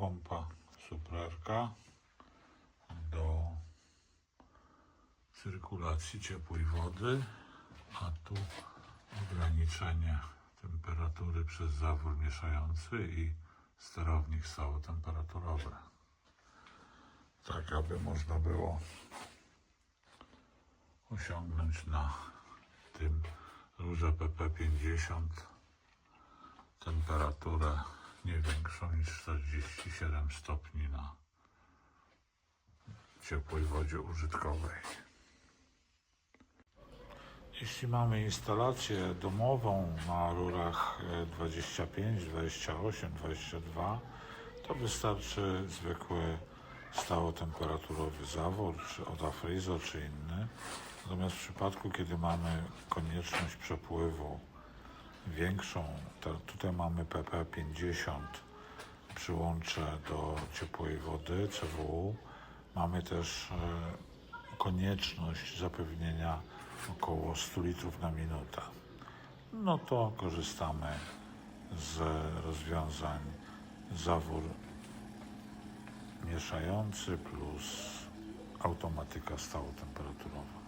pompa suprarka do cyrkulacji ciepłej wody, a tu ograniczenie temperatury przez zawór mieszający i sterownik stałotemperaturowy. Tak, aby można było osiągnąć na tym rurze PP50 temperaturę nie większą niż 47 stopni na ciepłej wodzie użytkowej. Jeśli mamy instalację domową na rurach e, 25, 28, 22, to wystarczy zwykły stałotemperaturowy zawór, czy odafrizo, czy inny. Natomiast w przypadku, kiedy mamy konieczność przepływu większą, tutaj mamy PP50 przyłącze do ciepłej wody CWU. Mamy też e, konieczność zapewnienia około 100 litrów na minutę. No to korzystamy z rozwiązań zawór mieszający plus automatyka stałotemperaturową.